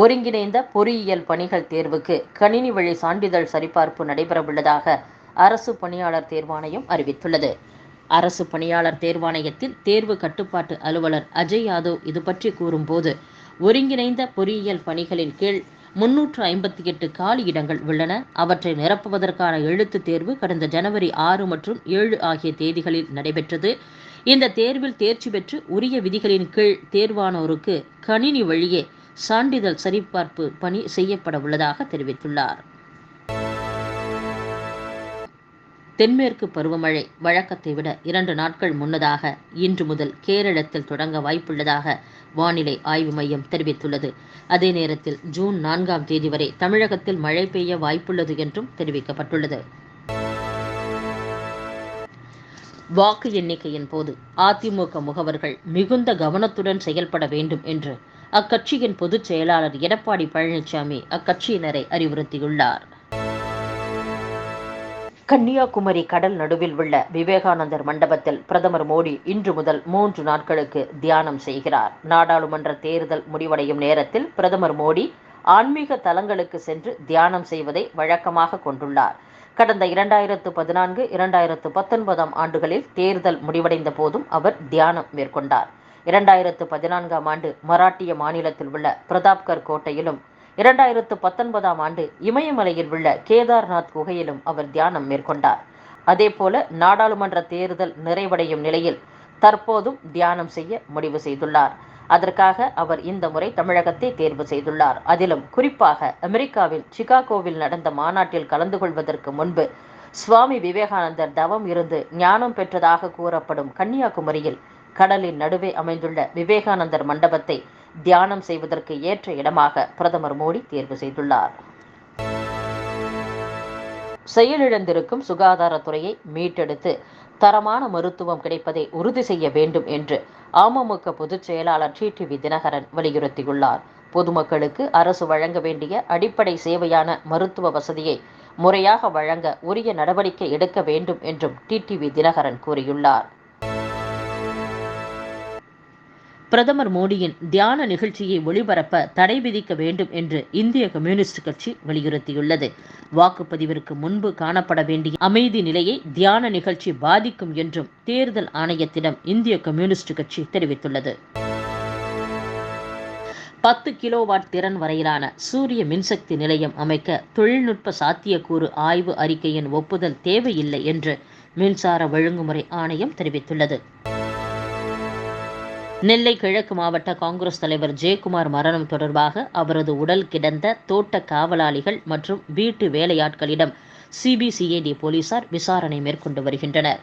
ஒருங்கிணைந்த பொறியியல் பணிகள் தேர்வுக்கு கணினி வழி சான்றிதழ் சரிபார்ப்பு நடைபெறவுள்ளதாக அரசு பணியாளர் தேர்வாணையம் அறிவித்துள்ளது. அரசு பணியாளர் தேர்வாணையத்தில் தேர்வு கட்டுப்பாட்டு அலுவலர் அஜய் யாதவ் இது பற்றி கூறும்போது ஒருங்கிணைந்த பொறியியல் பணிகளின் கீழ் முன்னூற்று ஐம்பத்தி எட்டு காலி இடங்கள் உள்ளன. அவற்றை நிரப்புவதற்கான எழுத்துத் தேர்வு கடந்த ஜனவரி ஆறு மற்றும் ஏழு ஆகிய தேதிகளில் நடைபெற்றது. இந்த தேர்வில் தேர்ச்சி பெற்று உரிய விதிகளின் கீழ் தேர்வானோருக்கு கணினி வழியே சான்றிதழ் சரிபார்ப்பு பணி செய்யப்பட உள்ளதாக தெரிவித்துள்ளார். தென்மேற்கு பருவமழை வழக்கத்தை விட இரண்டு நாட்கள் முன்னதாக இன்று முதல் கேரளத்தில் தொடங்க வாய்ப்புள்ளதாக வானிலை ஆய்வு மையம் தெரிவித்துள்ளது. அதே நேரத்தில் ஜூன் நான்காம் தேதி வரை தமிழகத்தில் மழை பெய்ய வாய்ப்புள்ளது என்றும் தெரிவிக்கப்பட்டுள்ளது. வாக்கு எண்ணிக்கையின் போது அதிமுக முகவர்கள் மிகுந்த கவனத்துடன் செயல்பட வேண்டும் என்று அக்கட்சியின் பொதுச் செயலாளர் எடப்பாடி பழனிசாமி அக்கட்சியினரை அறிவுறுத்தியுள்ளார். கன்னியாகுமரி கடல் நடுவில் உள்ள விவேகானந்தர் மண்டபத்தில் பிரதமர் மோடி இன்று முதல் மூன்று நாட்களுக்கு தியானம் செய்கிறார். நாடாளுமன்ற தேர்தல் முடிவடையும் நேரத்தில் பிரதமர் மோடி ஆன்மீக தலங்களுக்கு சென்று தியானம் செய்வதை வழக்கமாக கொண்டுள்ளார். கடந்த இரண்டாயிரத்து பதினான்கு இரண்டாயிரத்து பத்தொன்பதாம் ஆண்டுகளில் தேர்தல் முடிவடைந்த போதும் அவர் தியானம் மேற்கொண்டார். இரண்டாயிரத்து பதினான்காம் ஆண்டு மராட்டிய மாநிலத்தில் உள்ள பிரதாப்கர் கோட்டையிலும் இரண்டாயிரத்து பத்தொன்பதாம் ஆண்டு இமயமலையில் உள்ள கேதார்நாத் குகையிலும் அவர் தியானம் மேற்கொண்டார். அதேபோல நாடாளுமன்ற தேர்தல் நிறைவடையும் நிலையில் தற்போதும் தியானம் செய்ய முடிவு செய்துள்ளார். அதற்காக அவர் இந்த முறை தமிழகத்தை தேர்வு செய்துள்ளார். அதிலும் குறிப்பாக அமெரிக்காவில் சிகாகோவில் நடந்த மாநாட்டில் கலந்து கொள்வதற்கு முன்பு சுவாமி விவேகானந்தர் தவம் இருந்து ஞானம் பெற்றதாக கூறப்படும் கன்னியாகுமரியில் கடலின் நடுவே அமைந்துள்ள விவேகானந்தர் மண்டபத்தை தியானம் செய்வதற்கு ஏற்ற இடமாக பிரதமர் மோடி தேர்வு செய்துள்ளார். செயலிழந்திருக்கும் சுகாதாரத்துறையை மீட்டெடுத்து தரமான மருத்துவம் கிடைப்பதை உறுதி செய்ய வேண்டும் என்று அமமுக பொதுச் செயலாளர் டி டிவி தினகரன் வலியுறுத்தியுள்ளார். பொதுமக்களுக்கு அரசு வழங்க வேண்டிய அடிப்படை சேவையான மருத்துவ வசதியை முறையாக வழங்க உரிய நடவடிக்கை எடுக்க வேண்டும் என்றும் டிடிவி தினகரன் கூறியுள்ளார். பிரதமர் மோடியின் தியான நிகழ்ச்சியை ஒளிபரப்ப தடை விதிக்க வேண்டும் என்று இந்திய கம்யூனிஸ்ட் கட்சி வலியுறுத்தியுள்ளது. வாக்குப்பதிவிற்கு முன்பு காணப்பட வேண்டிய அமைதி நிலையை தியான நிகழ்ச்சி பாதிக்கும் என்றும் தேர்தல் ஆணையத்திடம் இந்திய கம்யூனிஸ்ட் கட்சி தெரிவித்துள்ளது. பத்து கிலோவாட் திறன் வரையிலான சூரிய மின்சக்தி நிலையம் அமைக்க தொழில்நுட்ப சாத்தியக்கூறு ஆய்வு அறிக்கையின் ஒப்புதல் தேவையில்லை என்று மின்சார ஒழுங்குமுறை ஆணையம் தெரிவித்துள்ளது. நெல்லை கிழக்கு மாவட்ட காங்கிரஸ் தலைவர் ஜெயக்குமார் மரணம் தொடர்பாக அவரது உடல் கிடந்த தோட்ட காவலாளிகள் மற்றும் வீட்டு வேலையாட்களிடம் சிபிசிஐடி போலீசார் விசாரணை மேற்கொண்டு வருகின்றனர்.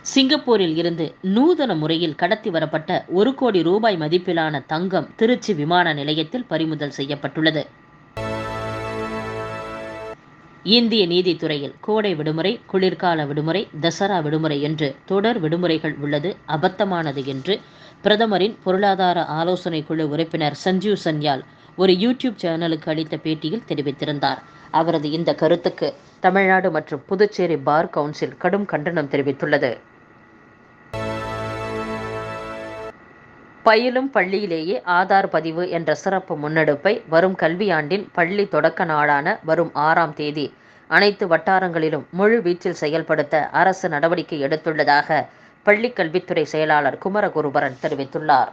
சிங்கப்பூரில் இருந்து நூதன முறையில் கடத்தி வரப்பட்ட ஒரு கோடி ரூபாய் மதிப்பிலான தங்கம் திருச்சி விமான நிலையத்தில் பறிமுதல் செய்யப்பட்டுள்ளது. இந்திய நீதித்துறையில் கோடை விடுமுறை குளிர்கால விடுமுறை தசரா விடுமுறை என்று தொடர் விடுமுறைகள் உள்ளது. அபத்தமானது என்று பிரதமரின் பொருளாதார ஆலோசனை குழு உறுப்பினர் சஞ்சீவ் சன்யால் ஒரு யூடியூப் சேனலுக்கு அளித்த பேட்டியில் தெரிவித்திருந்தார். அவரது இந்த கருத்துக்கு தமிழ்நாடு மற்றும் புதுச்சேரி பார் கவுன்சில் கடும் கண்டனம் தெரிவித்துள்ளது. பயிலும் பள்ளியிலேயே ஆதார் பதிவு என்ற சிறப்பு முன்னெடுப்பை வரும் கல்வியாண்டின் பள்ளி தொடக்க நாளான வரும் ஆறாம் தேதி அனைத்து வட்டாரங்களிலும் முழு வீச்சில் செயல்படுத்த அரசு நடவடிக்கை எடுத்துள்ளதாக பள்ளிக்கல்வித்துறை செயலாளர் குமரகுருபரன் தெரிவித்துள்ளார்.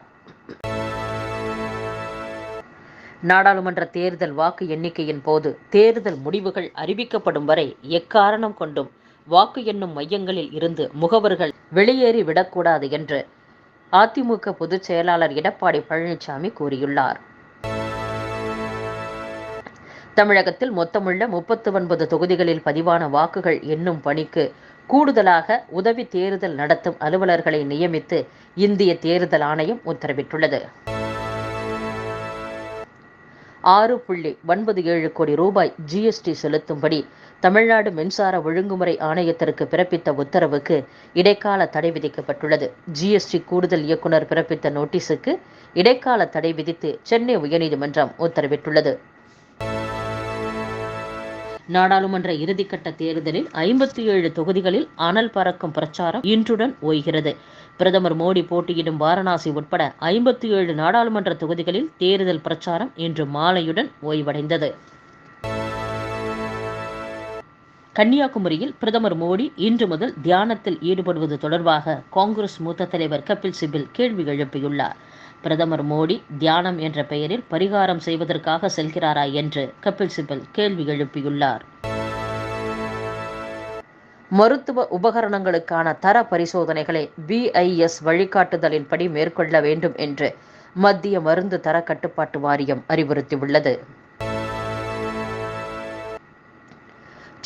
நாடாளுமன்ற தேர்தல் வாக்கு எண்ணிக்கையின் போது தேர்தல் முடிவுகள் அறிவிக்கப்படும் வரை எக்காரணம் கொண்டும் வாக்கு எண்ணும் மையங்களில் இருந்து முகவர்கள் வெளியேறி விடக்கூடாது என்று அதிமுக பொதுச் செயலாளர் எடப்பாடி பழனிசாமி கூறியுள்ளார். தமிழகத்தில் மொத்தமுள்ள முப்பத்து ஒன்பது தொகுதிகளில் பதிவான வாக்குகள் எண்ணும் பணிக்கு கூடுதலாக உதவி தேர்தல் நடத்தும் அலுவலர்களை நியமித்து இந்திய தேர்தல் ஆணையம் உத்தரவிட்டுள்ளது. ஆறு புள்ளி ஒன்பது ஏழு கோடி ரூபாய் ஜிஎஸ்டி செலுத்தும்படி தமிழ்நாடு மின்சார ஒழுங்குமுறை ஆணையத்திற்கு பிறப்பித்த உத்தரவுக்கு இடைக்கால தடை விதிக்கப்பட்டுள்ளது. ஜிஎஸ்டி கூடுதல் இயக்குனர் பிறப்பித்த நோட்டீஸுக்கு இடைக்கால தடை விதித்து சென்னை உயர்நீதிமன்றம் உத்தரவிட்டுள்ளது. நாடாளுமன்ற இறுதிக்கட்ட தேர்தலில் ஐம்பத்தி ஏழு தொகுதிகளில் அனல் பறக்கும் பிரச்சாரம் இன்றுடன் ஓய்கிறது. பிரதமர் மோடி போட்டியிடும் வாரணாசி உட்பட ஐம்பத்தி ஏழு நாடாளுமன்ற தொகுதிகளில் தேர்தல் பிரச்சாரம் இன்று மாலையுடன் ஓய்வடைந்தது. கன்னியாகுமரியில் பிரதமர் மோடி இன்று முதல் தியானத்தில் ஈடுபடுவது தொடர்பாக காங்கிரஸ் மூத்த தலைவர் கபில் சிபில் கேள்வி எழுப்பியுள்ளார். பிரதமர் மோடி தியானம் என்ற பெயரில் பரிகாரம் செய்வதற்காக செல்கிறாரா என்று கபில் சிபல் கேள்வி எழுப்பியுள்ளார். மருத்துவ உபகரணங்களுக்கான தர பரிசோதனைகளை பிஐஎஸ் வழிகாட்டுதலின்படி மேற்கொள்ள வேண்டும் என்று மத்திய மருந்து தர கட்டுப்பாட்டு வாரியம் அறிவுறுத்தியுள்ளது.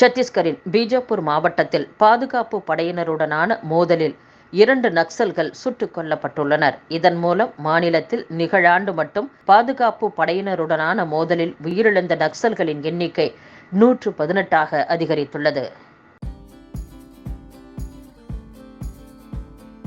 சத்தீஸ்கரின் பீஜப்பூர் மாவட்டத்தில் பாதுகாப்பு படையினருடனான மோதலில் இரண்டு நக்சல்கள் சுட்டுக் கொல்லப்பட்டுள்ளனர். இதன் மூலம் மாநிலத்தில் நிகழாண்டு மட்டும் பாதுகாப்பு படையினருடனான மோதலில் உயிரிழந்த நக்சல்களின் எண்ணிக்கை நூற்று பதினெட்டாக அதிகரித்துள்ளது.